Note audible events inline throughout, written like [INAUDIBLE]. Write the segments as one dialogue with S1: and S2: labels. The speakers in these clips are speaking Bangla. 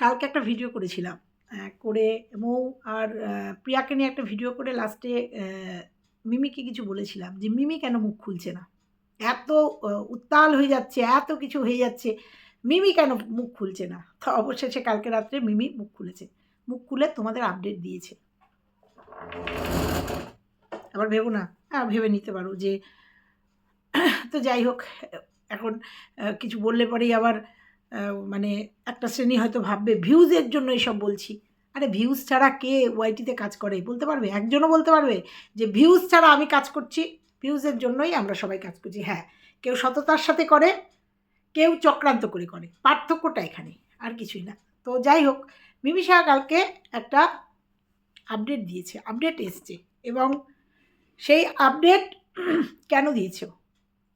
S1: কালকে একটা ভিডিও করেছিলাম করে মৌ আর প্রিয়াকে নিয়ে একটা ভিডিও করে লাস্টে মিমিকে কিছু বলেছিলাম যে, মিমি কেন মুখ খুলছে না? এত উত্তাল হয়ে যাচ্ছে, এত কিছু হয়ে যাচ্ছে, মিমি কেন মুখ খুলছে না? তো অবশেষে কালকে রাত্রে মিমি মুখ খুলেছে। মুখ খুলে তোমাদের আপডেট দিয়েছে। আবার ভেবো না হ্যাঁ ভেবে নিতে পারো যে, তো যাই হোক, এখন কিছু বললে পরেই আবার মানে একটা শ্রেণি হয়তো ভাববে ভিউজের জন্য এসব বলছি। আরে ভিউজ ছাড়া কে ওয়াইটিতে কাজ করে? বলতে পারবে? একজনও বলতে পারবে যে ভিউজ ছাড়া আমি কাজ করছি ভিউজের জন্যই আমরা সবাই কাজ করছি। হ্যাঁ কেউ সততার সাথে করে, কেউ চক্রান্ত করে করে। পার্থক্যটা এখানে, আর কিছুই না। তো যাই হোক মিমিশা কালকে একটা আপডেট দিয়েছে আপডেট এসছে এবং সেই আপডেট কেন দিয়েছ?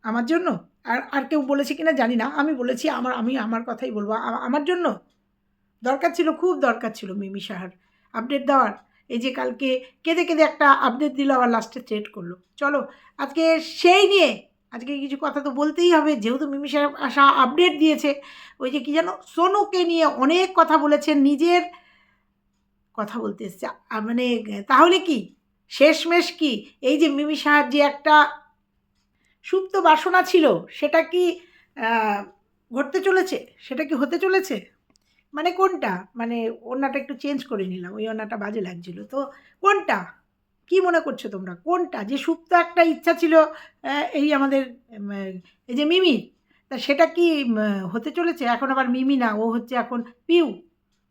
S1: আমার জন্য? আর আর কেউ বলেছে কিনা জানি না। আমি বলেছি, আমার, আমি আমার কথাই বলব। আমার জন্য দরকার ছিল, খুব দরকার ছিল মিমি সাহার আপডেট দেওয়ার। এই যে কালকে কেঁদে কেঁদে একটা আপডেট দিল, আবার লাস্টে থ্রেট করল। চলো, আজকে সেই নিয়ে, আজকে কিছু কথা তো বলতেই হবে। যেহেতু মিমি সাহেব আসা আপডেট দিয়েছে, ওই যে কী যেন সোনুকে নিয়ে অনেক কথা বলেছেন, নিজের কথা বলতে এসছে। মানে তাহলে কি? শেষমেশ কি? এই যে মিমি সাহার যে একটা সুপ্ত বাসনা ছিল, সেটা কি ঘটতে চলেছে? সেটা কি হতে চলেছে? মানে কোনটা? মানে ওনাটা একটু চেঞ্জ করে নিলাম, ওই ওনাটা বাজে লাগছিল। তো কোনটা? কি মনে করছ তোমরা? কোনটা? যে সুপ্ত একটা ইচ্ছা ছিল এই আমাদের এই যে মিমি তা সেটা কি হতে চলেছে? এখন আবার মিমি না, ও হচ্ছে এখন পিউ।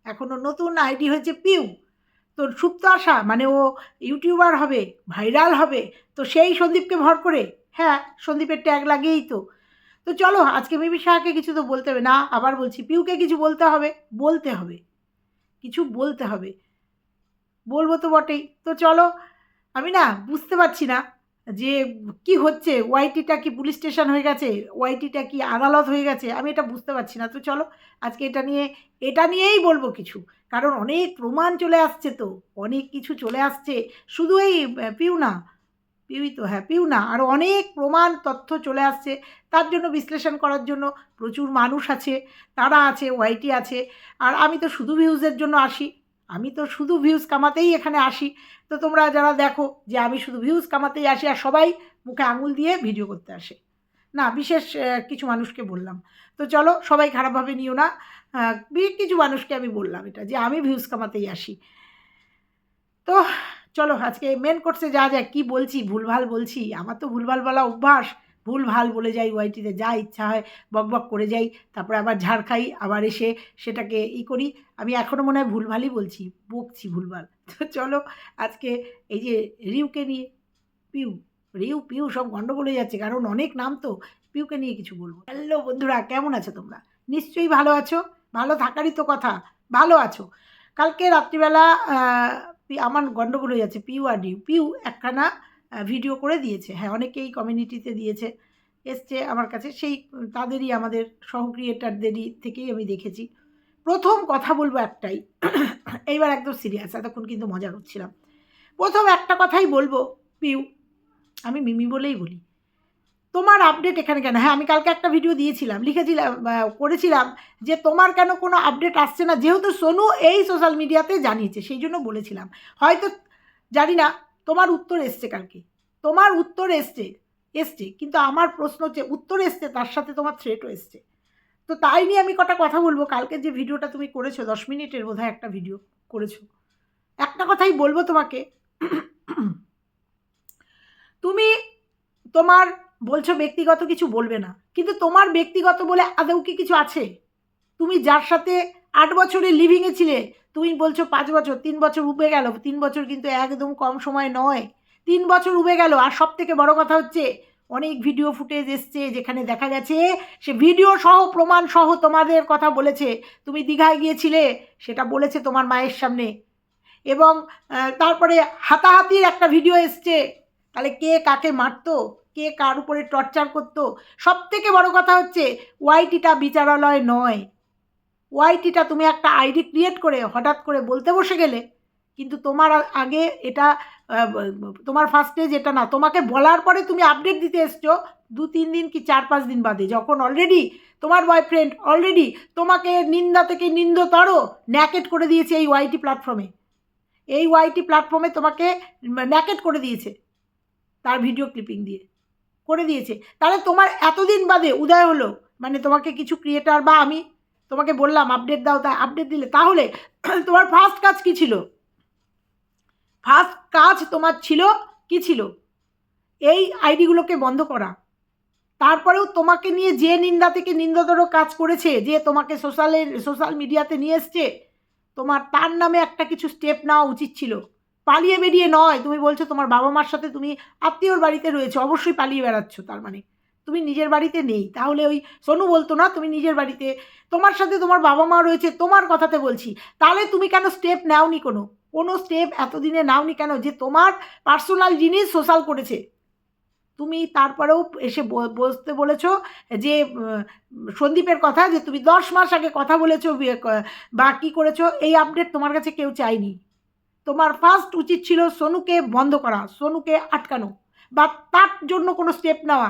S1: এখনও নতুন আইডি হয়েছে পিউ। তো সুপ্ত আশা মানে ও ইউটিউবার হবে, ভাইরাল হবে, তো সেই সন্দীপকে ভর করে হ্যাঁ সন্দীপের ট্যাগ লাগিয়েই তো। তো চলো, আজকে মিমি শাহকে কিছু তো বলতে হবে। না, আবার বলছি, পিউকে কিছু বলতে হবে। বলতে হবে। কিছু বলতে হবে। বলব তো বটেই। তো চলো, আমি না বুঝতে পারছি না যে কি হচ্ছে। ওয়াইটিটা কি পুলিশ স্টেশন হয়ে গেছে? ওয়াইটিটা কি আদালত হয়ে গেছে? আমি এটা বুঝতে পারছি না। তো চলো, আজকে এটা নিয়ে, এটা নিয়েই বলব কিছু। কারণ অনেক প্রমাণ চলে আসছে তো। অনেক কিছু চলে আসছে। শুধু এই পিউ না পিউই তো হ্যাঁ পিউ না আরও অনেক প্রমাণ তথ্য চলে আসছে। তার জন্য বিশ্লেষণ করার জন্য প্রচুর মানুষ আছে, তারা আছে ওয়াইটি আছে। আর আমি তো শুধু ভিউজের জন্য আসি। আমি তো শুধু ভিউজ কামাতেই এখানে আসি। তো তোমরা যারা দেখো যে আমি শুধু ভিউজ কামাতেই আসি আর সবাই মুখে আঙুল দিয়ে ভিডিও করতে আসে। না, বিশেষ কিছু মানুষকে বললাম। তো চলো, সবাই খারাপভাবে নিও না। কিছু মানুষকে আমি বললাম এটা, যে আমি ভিউজ কামাতেই আসি। তো চলো আজকে মেন কোর্সে যা যা কি বলছি? ভুলভাল বলছি। আমার তো ভুলভাল বলা অভ্যাস। ভুলভাল বলে যাই ওয়াইটিতে যা ইচ্ছা হয় বক বক করে যাই। তারপরে আবার ঝাড় খাই, আবার এসে সেটাকে ই করি। আমি এখনও মনে হয় ভুলভালই বলছি, বকছি ভুলভাল। তো চলো আজকে এই যে রিউকে নিয়ে, পিউ, রিউ, পিউ সব গণ্ডগোল হয়ে যাচ্ছে, কারণ অনেক নাম তো। পিউকে নিয়ে কিছু বলব। হ্যালো বন্ধুরা, কেমন আছো তোমরা? নিশ্চয়ই ভালো আছো। ভালো থাকারই তো কথা। ভালো আছো। কালকে রাত্রিবেলা আমার গণ্ডগোল হয়ে যাচ্ছে পিউ আর ডিউ পিউ একখানা ভিডিও করে দিয়েছে। হ্যাঁ অনেকেই কমিউনিটিতে দিয়েছে, এসছে আমার কাছে। সেই, তাদেরই আমাদের সহক্রিয়েটারদেরই থেকেই আমি দেখেছি। প্রথম কথা বলব একটাই, এইবার একদম সিরিয়াস এতক্ষণ কিন্তু মজা করছিলাম। প্রথম একটা কথাই বলব পিউ আমি মিমি বলেই বলি তোমার আপডেট এখানে কেন? হ্যাঁ আমি কালকে একটা ভিডিও দিয়েছিলাম, লিখেছিলাম করেছিলাম যে তোমার কেন কোনো আপডেট আসছে না? যেহেতু সোনু এই সোশ্যাল মিডিয়াতে জানিয়েছে, সেই জন্য বলেছিলাম। হয়তো, জানি না, তোমার উত্তর এসছে কালকে। তোমার উত্তর এসছে এসছে, কিন্তু আমার প্রশ্ন হচ্ছে, উত্তর এসছে, তার সাথে তোমার থ্রেটও এসছে। তো তাই নিয়ে আমি কটা কথা বলব। কালকে যে ভিডিওটা তুমি করেছ, দশ মিনিটের বোধহয় একটা ভিডিও করেছ। একটা কথাই বলব তোমাকে। তুমি তোমার বলছো ব্যক্তিগত কিছু বলবে না। কিন্তু তোমার ব্যক্তিগত বলে আদৌ কি কিছু আছে? তুমি যার সাথে আট বছরে লিভিংয়ে ছিলে, তুমি বলছো পাঁচ বছর, তিন বছর উবে গেল, তিন বছর কিন্তু একদম কম সময় নয়। তিন বছর উবে গেল, আর সব থেকে বড় কথা হচ্ছে, অনেক ভিডিও ফুটেজ এসছে যেখানে দেখা গেছে, সে ভিডিও সহ, প্রমাণ সহ তোমাদের কথা বলেছে। তুমি দীঘায় গিয়েছিলে, সেটা বলেছে তোমার মায়ের সামনে। এবং তারপরে হাতাহাতির একটা ভিডিও এসছে। তাহলে কে কাকে মারতো? কে কার উপরে টর্চার করতো? সব থেকে বড় কথা হচ্ছে ওয়াইটিটা বিচারালয় নয়। ওয়াইটিটা তুমি একটা আইডি ক্রিয়েট করে হঠাৎ করে বলতে বসে গেলে, কিন্তু তোমার আগে এটা তোমার ফার্স্টে যেটা না। তোমাকে বলার পরে তুমি আপডেট দিতে এসছো, দু, তিন দিন কি চার, পাঁচ দিন বাদে। যখন অলরেডি তোমার বয়ফ্রেন্ড অলরেডি তোমাকে নিন্দা থেকে নিন্দতর ন্যাকেট করে দিয়েছে এই ওয়াইটি প্ল্যাটফর্মে এই ওয়াইটি প্ল্যাটফর্মে তোমাকে ন্যাকেট করে দিয়েছে, তার ভিডিও ক্লিপিং দিয়ে। করে দিয়েছে। তাহলে তোমার এতদিন বাদে উদয় হলো মানে তোমাকে কিছু ক্রিয়েটার বা আমি তোমাকে বললাম আপডেট দাও তাই আপডেট দিলে, তাহলে [CLEARS THROAT] তোমার ফার্স্ট কাজ কি ছিল? ফার্স্ট কাজ তোমার ছিল কি ছিল? এই আইডিগুলোকে বন্ধ করা। তারপরেও তোমাকে নিয়ে যে নিন্দা থেকে নিন্দাতর কাজ করেছে, যে তোমাকে সোশ্যালের সোশ্যাল মিডিয়াতে নিয়ে এসছে, তোমার তার নামে একটা কিছু স্টেপ নেওয়া উচিত ছিল। পালিয়ে বেরিয়ে নয়। তুমি বলছো তোমার বাবা মার সাথে তুমি আত্মীয়র বাড়িতে রয়েছে, অবশ্যই পালিয়ে বেড়াচ্ছ তার মানে। তুমি নিজের বাড়িতে নেই। তাহলে ওই সোনু বলতো না, তুমি নিজের বাড়িতে, তোমার সাথে তোমার বাবা মা রয়েছে, তোমার কথাতে বলছি। তাহলে তুমি কেন স্টেপ নাওনি কোনো? কোনো স্টেপ এতদিনে নাওনি কেন যে তোমার পার্সোনাল জিনিস সোশ্যাল করেছে? তুমি তারপরেও এসে বসতে বলেছ যে সন্দীপের কথা যে তুমি দশ মাস আগে কথা বলেছ, বা কী করেছ, এই আপডেট তোমার কাছে কেউ চায়নি। তোমার ফার্স্ট উচিত ছিল সোনুকে বন্ধ করা, সোনুকে আটকানো বা তার জন্য কোনো স্টেপ নেওয়া।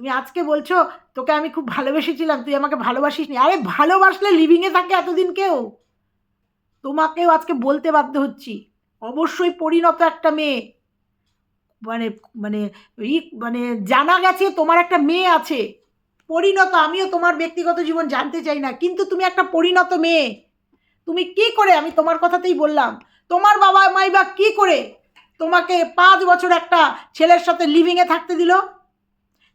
S1: তুমি আজকে বলছো, তোকে আমি খুব ভালোবেসেছিলাম, তুই আমাকে ভালোবাসিস নি আরে ভালোবাসলে লিভিংয়ে থাকে এতদিন কেউ। তোমাকেও আজকে বলতে বাধ্য হচ্ছি। অবশ্যই পরিণত একটা মেয়ে। মানে মানে মানে জানা গেছে তোমার একটা মেয়ে আছে। পরিণত, আমিও তোমার ব্যক্তিগত জীবন জানতে চাই না, কিন্তু তুমি একটা পরিণত মেয়ে। তুমি কি করে? আমি তোমার কথাতেই বললাম। তোমার বাবা মাই বা কী করে তোমাকে পাঁচ বছর একটা ছেলের সাথে লিভিংয়ে থাকতে দিল?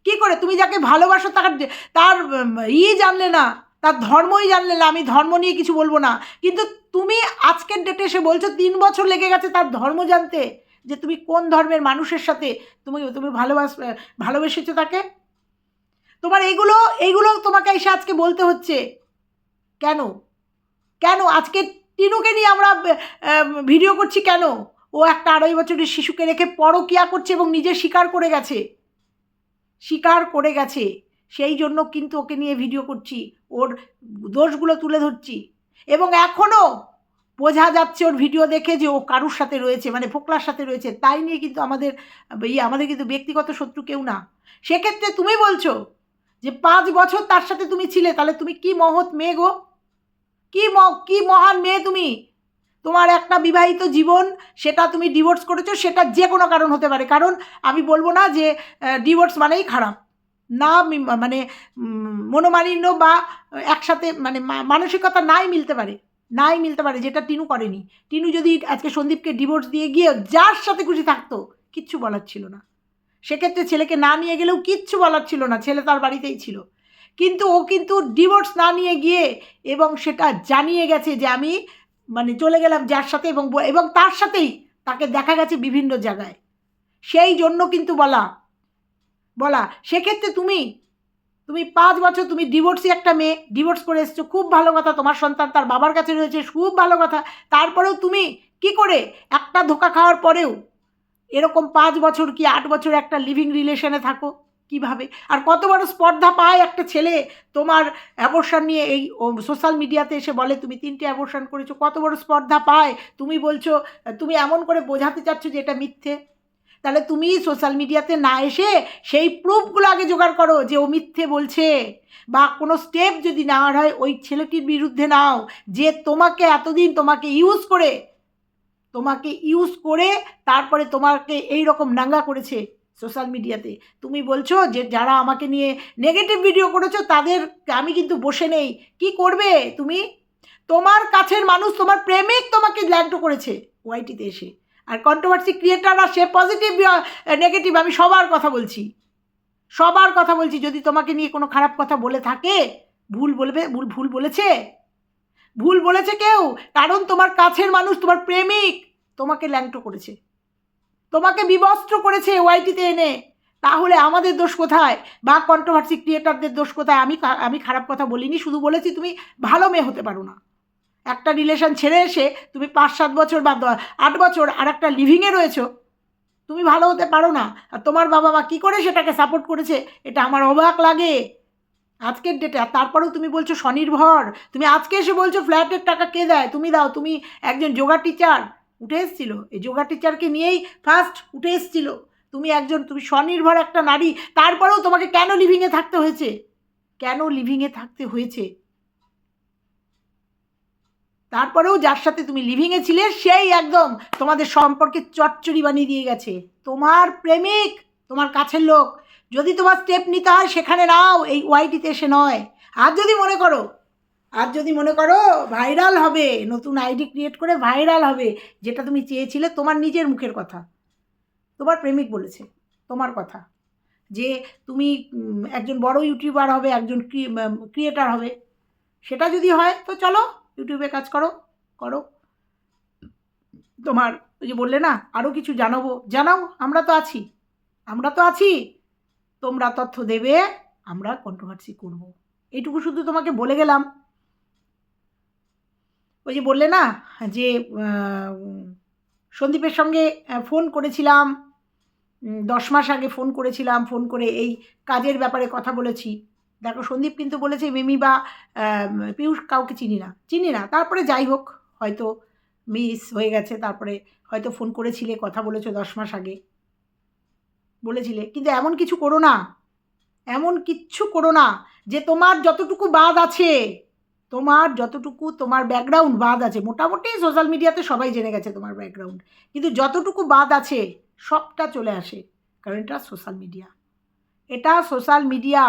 S1: কি করে? তুমি যাকে ভালোবাসো তার তার ই জানলে না, তার ধর্মই জানলে না, আমি ধর্ম নিয়ে কিছু বলব না। কিন্তু তুমি আজকের ডেটে এসে বলছো তিন বছর লেগে গেছে তার ধর্ম জানতে, যে তুমি কোন ধর্মের মানুষের সাথে তুমি তুমি ভালোবাস, ভালোবেসেছো তাকে? তোমার এইগুলো এইগুলো তোমাকে এসে আজকে বলতে হচ্ছে। কেন? কেন? আজকে টিনুকে নিয়ে আমরা ভিডিও করছি কেন? ও একটা আড়াই বছরের শিশুকে রেখে পরকিয়া করছে এবং নিজে স্বীকার করে গেছে। স্বীকার করে গেছে। সেই জন্য কিন্তু ওকে নিয়ে ভিডিও করছি। ওর দোষগুলো তুলে ধরছি। এবং এখনও বোঝা যাচ্ছে ওর ভিডিও দেখে যে ও কারুর সাথে রয়েছে মানে ফোকলার সাথে রয়েছে। তাই নিয়ে কিন্তু আমাদের ইয়ে আমাদের কিন্তু ব্যক্তিগত শত্রু কেউ না। সেক্ষেত্রে তুমি বলছো যে পাঁচ বছর তার সাথে তুমি ছিলে, তাহলে তুমি কি মহৎ মেয়ে গো? কি ম, কি মহান মেয়ে তুমি? তোমার একটা বিবাহিত জীবন, সেটা তুমি ডিভোর্স করেছ, সেটা যে কোনো কারণ হতে পারে। কারণ আমি বলব না যে ডিভোর্স মানেই খারাপ। না মানে মনোমালিন্য বা একসাথে মানে মানসিকতা নাই মিলতে পারে। নাই মিলতে পারে, যেটা টিনু করেনি। টিনু যদি আজকে সন্দীপকে ডিভোর্স দিয়ে গিয়ে যার সাথে খুশি থাকতো, কিচ্ছু বলার ছিল না। সেক্ষেত্রে ছেলেকে না নিয়ে গেলেও কিচ্ছু বলার ছিল না। ছেলে তার বাড়িতেই ছিল। কিন্তু ও কিন্তু ডিভোর্স না নিয়ে গিয়ে এবং সেটা জানিয়ে গেছে যে আমি মানে চলে গেলাম যার সাথে এবং এবং তার সাথেই তাকে দেখা গেছে বিভিন্ন জায়গায়। সেই জন্য কিন্তু বলা বলা, সেক্ষেত্রে তুমি তুমি পাঁচ বছর তুমি ডিভোর্সি একটা মেয়ে ডিভোর্স করে এসছো, খুব ভালো কথা, তোমার সন্তান তার বাবার কাছে রয়েছে, খুব ভালো কথা। তারপরেও তুমি কি করে একটা ধোকা খাওয়ার পরেও এরকম পাঁচ বছর কি আট বছর একটা লিভিং রিলেশনে থাকো? কীভাবে? আর কত বড় স্পর্ধা পায় একটা ছেলে? তোমার অ্যাবর্শন নিয়ে এই সোশ্যাল মিডিয়াতে এসে বলে, তুমি তিনটে অ্যাবর্শন করেছ, কত বড় স্পর্ধা পায়? তুমি বলছো, তুমি এমন করে বোঝাতে চাচ্ছ যে এটা মিথ্যে? তাহলে তুমি সোশ্যাল মিডিয়াতে না এসে সেই প্রুফগুলো আগে জোগাড় করো যে ও মিথ্যে বলছে। বা কোনো স্টেপ যদি নেওয়ার হয়, ওই ছেলেটির বিরুদ্ধে নাও, যে তোমাকে এতদিন তোমাকে ইউজ করে, তোমাকে ইউজ করে তারপরে তোমাকে এই রকম নাঙ্গা করেছে। সোশ্যাল মিডিয়াতে। তুমি বলছো যে, যারা আমাকে নিয়ে নেগেটিভ ভিডিও করেছ, তাদের আমি কিন্তু বসে নেই। কি করবে তুমি? তোমার কাছের মানুষ, তোমার প্রেমিক তোমাকে ল্যান্ড করেছে ওয়াইটিতে এসে। আর কন্ট্রোভার্সি ক্রিয়েটাররা সে পজিটিভ নেগেটিভ আমি সবার কথা বলছি। সবার কথা বলছি। যদি তোমাকে নিয়ে কোনো খারাপ কথা বলে থাকে, ভুল বলবে, ভুল ভুল বলেছে? ভুল বলেছে কেউ? কারণ তোমার কাছের মানুষ, তোমার প্রেমিক তোমাকে ল্যাংটো করেছে। তোমাকে বিবস্ত্র করেছে ওয়াইটিতে এনে। তাহলে আমাদের দোষ কোথায়? বা কন্ট্রোভার্সি ক্রিয়েটারদের দোষ কোথায়? আমি আমি খারাপ কথা বলিনি, শুধু বলেছি তুমি ভালো মেয়ে হতে পারো না। একটা রিলেশন ছেড়ে এসে তুমি পাঁচ সাত বছর বা আট বছর আর একটা লিভিংয়ে রয়েছো, তুমি ভালো হতে পারো না। আর তোমার বাবা মা কী করে সেটাকে সাপোর্ট করেছে? এটা আমার অবাক লাগে। আজকের ডেটে আর তারপরেও তুমি বলছো স্বনির্ভর। তুমি আজকে এসে বলছো ফ্ল্যাটের টাকা কে দেয়? তুমি দাও, তুমি একজন যোগা টিচার উঠে এসেছিল। এই যোগা টিচারকে নিয়েই ফার্স্ট উঠে এসেছিল। তুমি একজন, তুমি স্বনির্ভর একটা নারী, তারপরেও তোমাকে কেন লিভিংয়ে থাকতে হয়েছে? কেন লিভিংয়ে থাকতে হয়েছে? তারপরেও যার সাথে তুমি লিভিংয়ে ছিলে, সেই একদম তোমাদের সম্পর্কে চচ্চড়ি বানিয়ে দিয়ে গেছে। তোমার প্রেমিক, তোমার কাছের লোক। যদি তোমার স্টেপ নিতে হয়, সেখানে নাও, এই ওয়াইটিতে এসে নয়। আর যদি মনে করো আর যদি মনে করো ভাইরাল হবে, নতুন আইডি ক্রিয়েট করে ভাইরাল হবে, যেটা তুমি চেয়েছিলে তোমার নিজের মুখের কথা। তোমার প্রেমিক বলেছে, তোমার কথা। যে তুমি একজন বড় ইউটিউবার হবে, একজন ক্রিয়েটার হবে। সেটা যদি হয়, তো চলো ইউটিউবে কাজ করো করো। তোমার ওই যে বললে না আরও কিছু জানাব। জানাও, আমরা তো আছি। আমরা তো আছি। তোমরা তথ্য দেবে, আমরা কন্ট্রোভার্সি করব। এইটুকু শুধু তোমাকে বলে গেলাম। ওই যে বললে না, যে সন্দীপের সঙ্গে ফোন করেছিলাম দশ মাস আগে ফোন করেছিলাম ফোন করে এই কাজের ব্যাপারে কথা বলেছি। দেখো, সন্দীপ কিন্তু বলেছে, মিমি বা পিয়ুষ কাউকে চিনি না। চিনি না, তারপরে যাই হোক, হয়তো মিস হয়ে গেছে, তারপরে হয়তো ফোন করেছিলে, কথা বলেছ দশ মাস আগে। বলেছিলে, কিন্তু এমন কিছু করো না, এমন কিচ্ছু করো না, যে তোমার যতটুকু বাদ আছে তোমার যতটুকু তোমার ব্যাকগ্রাউন্ড বাদ আছে, মোটামুটি সোশ্যাল মিডিয়াতে সবাই জেনে গেছে তোমার ব্যাকগ্রাউন্ড কিন্তু যতটুকু বাদ আছে, সবটা চলে আসে, কারণ এটা সোশ্যাল মিডিয়া এটা সোশ্যাল মিডিয়া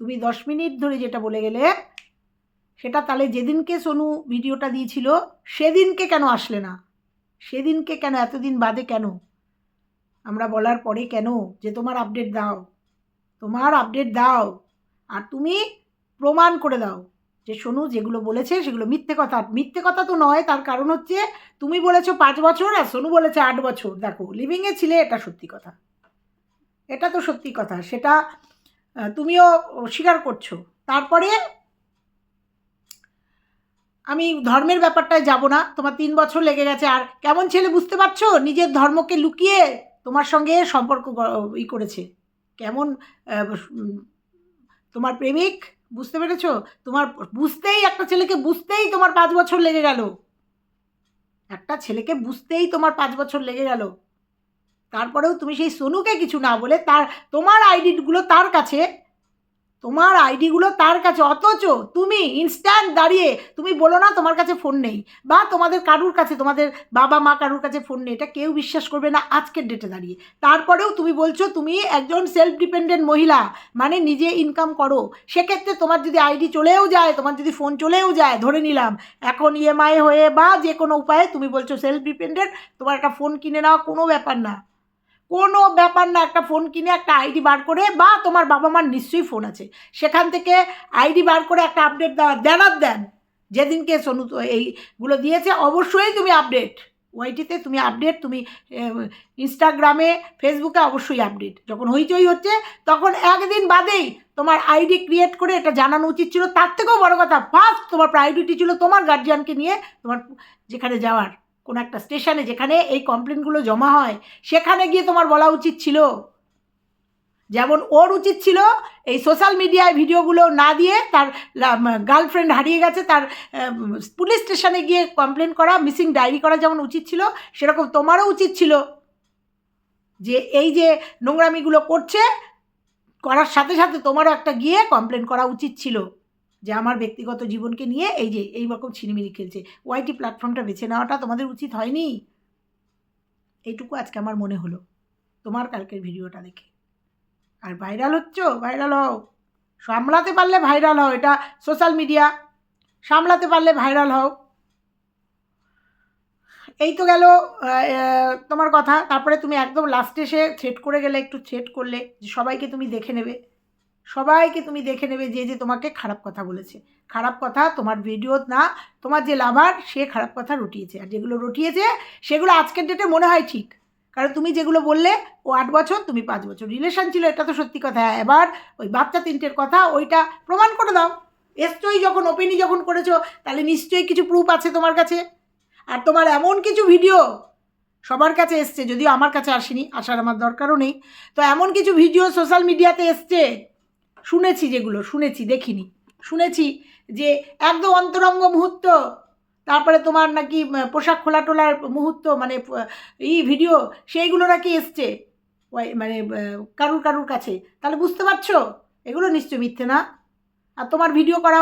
S1: তুমি দশ মিনিট ধরে যেটা বলে গেলে, সেটা তাহলে যেদিনকে সোনু ভিডিওটা দিয়েছিল, সেদিনকে কেন আসলে না? সেদিনকে কেন, এতদিন বাদে কেন? আমরা বলার পরে কেন? যে তোমার আপডেট দাও। তোমার আপডেট দাও। আর তুমি প্রমাণ করে দাও যে সোনু যেগুলো বলেছে সেগুলো মিথ্যে কথা। মিথ্যে কথা তো নয়, তার কারণ হচ্ছে তুমি বলেছ পাঁচ বছর আর সোনু বলেছে আট বছর। দেখো লিভিংয়ে ছিলে এটা সত্যি কথা। এটা তো সত্যি কথা। সেটা তুমিও স্বীকার করছ। তারপরে আমি ধর্মের ব্যাপারটায় যাব না। তোমার তিন বছর লেগে গেছে। আর কেমন ছেলে বুঝতে পারছ? নিজের ধর্মকে লুকিয়ে তোমার সঙ্গে সম্পর্ক ই করেছে। কেমন তোমার প্রেমিক বুঝতে পেরেছ? তোমার বুঝতেই একটা ছেলেকে বুঝতেই তোমার পাঁচ বছর লেগে গেল। একটা ছেলেকে বুঝতেই তোমার পাঁচ বছর লেগে গেল। তারপরেও তুমি সেই সোনুকে কিছু না বলে তার, তোমার আইডিগুলো তার কাছে তোমার আইডিগুলো তার কাছে, অথচ তুমি ইনস্ট্যান্ট দাঁড়িয়ে, তুমি বলো না তোমার কাছে ফোন নেই, বা তোমাদের কারুর কাছে, তোমাদের বাবা মা কারুর কাছে ফোন নেই, এটা কেউ বিশ্বাস করবে না আজকের ডেটে দাঁড়িয়ে। তারপরেও তুমি বলছো তুমি একজন সেলফ ডিপেন্ডেন্ট মহিলা মানে নিজে ইনকাম করো। সেক্ষেত্রে তোমার যদি আইডি চলেও যায়, তোমার যদি ফোন চলেও যায়, ধরে নিলাম, এখন ইএমআই হয়ে বা যে কোনো উপায়ে তুমি বলছো সেলফ ডিপেন্ডেন্ট তোমার একটা ফোন কিনে নেওয়া কোনো ব্যাপার না। কোনো ব্যাপার না, একটা ফোন কিনে একটা আইডি বার করে বা তোমার বাবা মার নিশ্চয়ই ফোন আছে। সেখান থেকে আইডি বার করে একটা আপডেট দেওয়া দেন আর দেন। যেদিনকে সোনু এইগুলো দিয়েছে, অবশ্যই তুমি আপডেট ওয়াইটিতে তুমি আপডেট তুমি ইনস্টাগ্রামে ফেসবুকে অবশ্যই আপডেট যখন হইচই হচ্ছে, তখন একদিন বাদেই তোমার আইডি ক্রিয়েট করে এটা জানানো উচিত ছিল। তার থেকেও বড় কথা ফার্স্ট তোমার প্রায়োরিটি ছিল তোমার গার্জিয়ানকে নিয়ে তোমার যেখানে যাওয়ার। কোনো একটা স্টেশনে যেখানে এই কমপ্লেনগুলো জমা হয়, সেখানে গিয়ে তোমার বলা উচিত ছিল। যেমন ওর উচিত ছিল এই সোশ্যাল মিডিয়ায় ভিডিওগুলো না দিয়ে তার গার্লফ্রেন্ড হারিয়ে গেছে, তার পুলিশ স্টেশনে গিয়ে কমপ্লেন করা মিসিং ডায়েরি করা যেমন উচিত ছিল, সেরকম তোমারও উচিত ছিল। যে এই যে নোংরামিগুলো করছে, করার সাথে সাথে তোমারও একটা গিয়ে কমপ্লেন করা উচিত ছিল। যে আমার ব্যক্তিগত জীবনকে নিয়ে এই যে এই রকম খেলছে। ওয়াইটি প্ল্যাটফর্মটা বেছে নেওয়াটা তোমাদের উচিত হয়নি? এইটুকু আজকে আমার মনে হলো। তোমার কালকের ভিডিওটা দেখে। আর ভাইরাল হচ্ছ? ভাইরাল হও। সামলাতে পারলে ভাইরাল হও। এটা সোশ্যাল মিডিয়া। সামলাতে পারলে ভাইরাল হও। এই তো গেল তোমার কথা। তারপরে তুমি একদম লাস্টে এসে থ্রেট করে গেলে, একটু থ্রেট করলে, যে সবাইকে তুমি দেখে নেবে। সবাইকে তুমি দেখে নেবে যে যে তোমাকে খারাপ কথা বলেছে। খারাপ কথা তোমার ভিডিও না, তোমার যে লাভার, সে খারাপ কথা রটিয়েছে। আর যেগুলো রটিয়েছে, সেগুলো আজকের ডেটে মনে হয় ঠিক। কারণ তুমি যেগুলো বললে, ও আট বছর, তুমি পাঁচ বছর। রিলেশন ছিল, এটা তো সত্যি কথা। হ্যাঁ এবার ওই বাচ্চা তিনটের কথা, ওইটা প্রমাণ করে দাও। এসছই যখন ওপেনই যখন করেছ, তাহলে নিশ্চয়ই কিছু প্রুফ আছে তোমার কাছে। আর তোমার এমন কিছু ভিডিও সবার কাছে এসছে, যদিও আমার কাছে আসেনি, আসার আমার দরকারও নেই। তো এমন কিছু ভিডিও সোশ্যাল মিডিয়াতে এসছে শুনেছি যেগুলো, শুনেছি, দেখিনি। শুনেছি যে একদম অন্তরঙ্গ মুহূর্ত, তারপরে তোমার নাকি পোশাক খোলা টোলার মুহূর্ত মানে এই ভিডিও, সেইগুলো নাকি এসছে। মানে কারুর কারুর কাছে। তাহলে বুঝতে পারছ? এগুলো নিশ্চয়ই মিথ্যে না? আর তোমার ভিডিও করা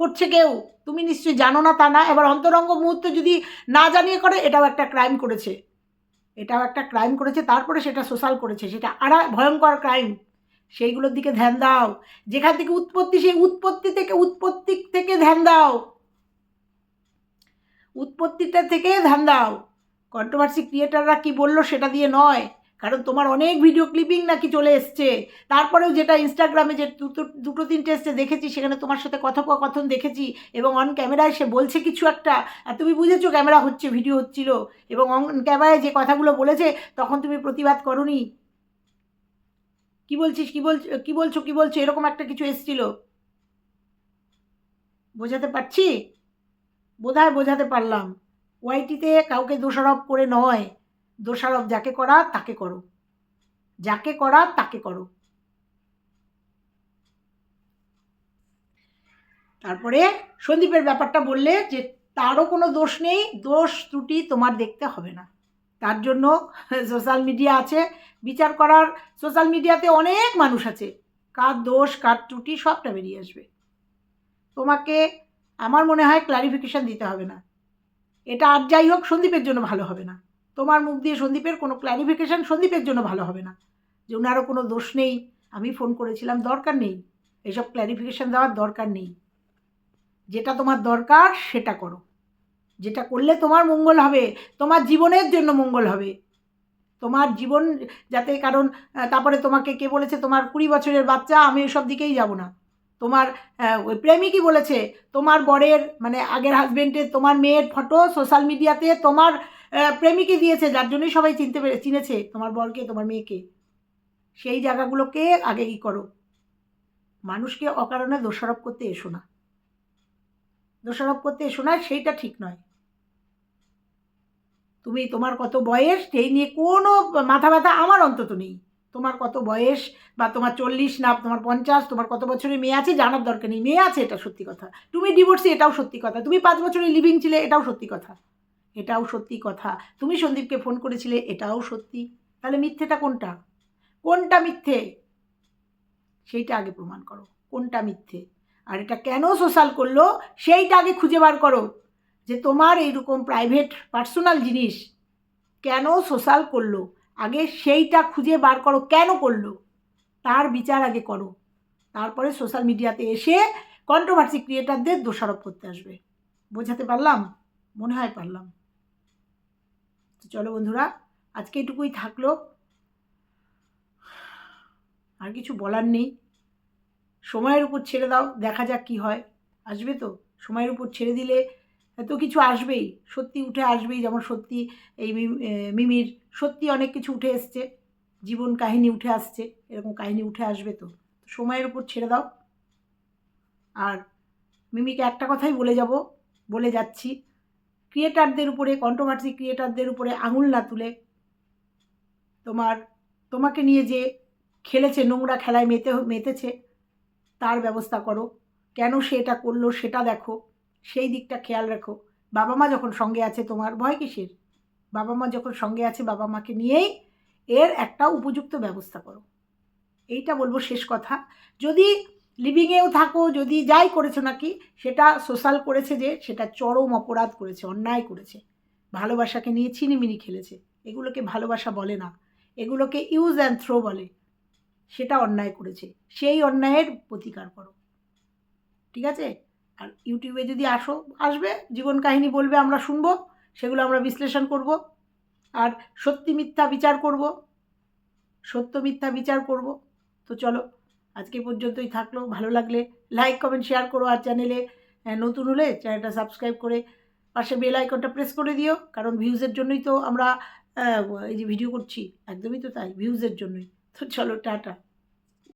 S1: করছে কেউ? তুমি নিশ্চয়ই জানো না তা না? এবার অন্তরঙ্গ মুহূর্ত যদি না জানিয়ে করে, এটাও একটা ক্রাইম করেছে। এটাও একটা ক্রাইম করেছে, তারপরে সেটা সোশ্যাল করেছে। সেটা আর ভয়ঙ্কর ক্রাইম সেইগুলোর দিকে ধ্যান দাও। যেখান থেকে উৎপত্তি, সেই উৎপত্তি থেকে উৎপত্তি থেকে ধ্যান দাও। উৎপত্তিটা থেকে ধ্যান দাও। কন্ট্রোভার্সি ক্রিয়েটাররা কি বলল সেটা দিয়ে নয়। কারণ তোমার অনেক ভিডিও ক্লিপিং নাকি চলে এসছে। তারপরেও যেটা ইনস্টাগ্রামে যে দুটো দুটো, তিনটে এসছে, দেখেছি, সেখানে তোমার সাথে কথোপকথন দেখেছি এবং অন ক্যামেরায় সে বলছে কিছু একটা। আর তুমি বুঝেছ ক্যামেরা হচ্ছে ভিডিও হচ্ছিল। এবং অন ক্যামেরায় যে কথাগুলো বলেছে, তখন তুমি প্রতিবাদ করনি। কি বলছিস? কি বলছ, কি বলছো? কি বলছো? এরকম একটা কিছু এসছিল। বোঝাতে পারছি? বোধহয় বোঝাতে পারলাম। ওয়াইটিতে কাউকে দোষারোপ করে নয়। দোষারোপ যাকে করা, তাকে করো। যাকে করা, তাকে করো। তারপরে সন্দীপের ব্যাপারটা বললে যে তারও কোনো দোষ নেই। দোষ ত্রুটি তোমার দেখতে হবে না। তার জন্য সোশ্যাল মিডিয়া আছে। বিচার করার সোশ্যাল মিডিয়াতে অনেক মানুষ আছে। কার দোষ, কার ত্রুটি, সবটা বেরিয়ে আসবে। তোমাকে আমার মনে হয় ক্লারিফিকেশান দিতে হবে না। এটা আর যাই হোক, সন্দীপের জন্য ভালো হবে না। তোমার মুখ দিয়ে সন্দীপের কোনো ক্লারিফিকেশান সন্দীপের জন্য ভালো হবে না। যে ওনারও কোনো দোষ নেই। আমি ফোন করেছিলাম, দরকার নেই। এসব ক্লারিফিকেশান দেওয়ার দরকার নেই। যেটা তোমার দরকার, সেটা করো। যেটা করলে তোমার মঙ্গল হবে, তোমার জীবনের জন্য মঙ্গল হবে। তোমার জীবন যাতে কারণ তারপরে তোমাকে কে বলেছে, তোমার কুড়ি বছরের বাচ্চা, আমি ওসব দিকেই যাব না। তোমার ওই প্রেমিকই বলেছে, তোমার বরের মানে আগের হাজবেন্ডের তোমার মেয়ের ফটো সোশ্যাল মিডিয়াতে তোমার প্রেমিকই দিয়েছে, যার জন্যই সবাই চিনতে পেরে, চিনেছে, তোমার বরকে, তোমার মেয়েকে। সেই জায়গাগুলোকে আগে ই করো? মানুষকে অকারণে দোষারোপ করতে এসো না। দোষারোপ করতে এসো না, সেইটা ঠিক নয়। তুমি তোমার কত বয়স, সেই নিয়ে কোনো মাথা ব্যথা আমার অন্তত নেই। তোমার কত বয়স বা তোমার চল্লিশ না, তোমার পঞ্চাশ, তোমার কত বছরের মেয়ে আছে জানার দরকার নেই। মেয়ে আছে এটা সত্যি কথা। তুমি ডিভোর্সি এটাও সত্যি কথা। তুমি পাঁচ বছরের লিভিং ছিলে, এটাও সত্যি কথা। এটাও সত্যি কথা। তুমি সন্দীপকে ফোন করেছিলে, এটাও সত্যি। তাহলে মিথ্যেটা কোনটা? কোনটা মিথ্যে? সেইটা আগে প্রমাণ করো। কোনটা মিথ্যে? আর এটা কেন সোশ্যাল করল? সেইটা আগে খুঁজে বার করো। যে তোমার এইরকম প্রাইভেট পার্সোনাল জিনিস কেন সোশ্যাল করল? আগে সেইটা খুঁজে বার করো, কেন করল? তার বিচার আগে করো। তারপরে সোশ্যাল মিডিয়াতে এসে কন্ট্রোভার্সি ক্রিয়েটারদের দোষারোপ করতে আসবে। বোঝাতে পারলাম? মনে হয় পারলাম। তো চলো বন্ধুরা, আজকে এটুকুই থাকল। আর কিছু বলার নেই। সময়ের উপর ছেড়ে দাও, দেখা যাক কি হয়। আসবে তো? সময়ের উপর ছেড়ে দিলে তো কিছু আসবেই, সত্যি উঠে আসবেই, যেমন সত্যি এই মিম- মিমির সত্যি অনেক কিছু উঠে এসছে, জীবন কাহিনী উঠে আসছে, এরকম কাহিনী উঠে আসবে তো। সময়ের উপর ছেড়ে দাও। আর মিমিকে একটা কথাই বলে যাব, বলে যাচ্ছি ক্রিয়েটারদের উপরে কন্ট্রোভার্সি ক্রিয়েটারদের উপরে আঙুল না তুলে তোমার, তোমাকে নিয়ে যে খেলেছে, নোংরা খেলায় মেতে, মেতেছে, তার ব্যবস্থা করো। কেন সে এটা করল, সেটা দেখো। সেই দিকটা খেয়াল রাখো। বাবা মা যখন সঙ্গে আছে তোমার, ভয় কিসের? বাবা মা যখন সঙ্গে আছে বাবা মাকে নিয়েই এর একটা উপযুক্ত ব্যবস্থা করো। এইটা বলব শেষ কথা। যদি লিভিংয়েও থাকো, যদি যাই করেছ নাকি, সেটা সোশ্যাল করেছে যে, সেটা চরম অপরাধ করেছে, অন্যায় করেছে। ভালোবাসাকে নিয়ে ছিনিমিনি খেলেছে। এগুলোকে ভালোবাসা বলে না। এগুলোকে ইউজ অ্যান্ড থ্রো বলে। সেটা অন্যায় করেছে। সেই অন্যায়ের প্রতিকার করো। ঠিক আছে? আর ইউটিউবে যদি আসো, আসবে জীবন কাহিনী বলবে, আমরা শুনব, সেগুলো আমরা বিশ্লেষণ করব। আর সত্যি মিথ্যা বিচার করব। সত্য মিথ্যা বিচার করব। তো চলো, আজকে পর্যন্তই থাকল। ভালো লাগলে লাইক কমেন্ট শেয়ার করো আর চ্যানেলে নতুন হলে চ্যানেলটা সাবস্ক্রাইব করে পাশে বেল আইকনটা প্রেস করে দিও। কারণ ভিউজের জন্যই তো আমরা এই যে ভিডিও করছি। একদমই তো তাই ভিউজের জন্যই। তো চলো, টাটা।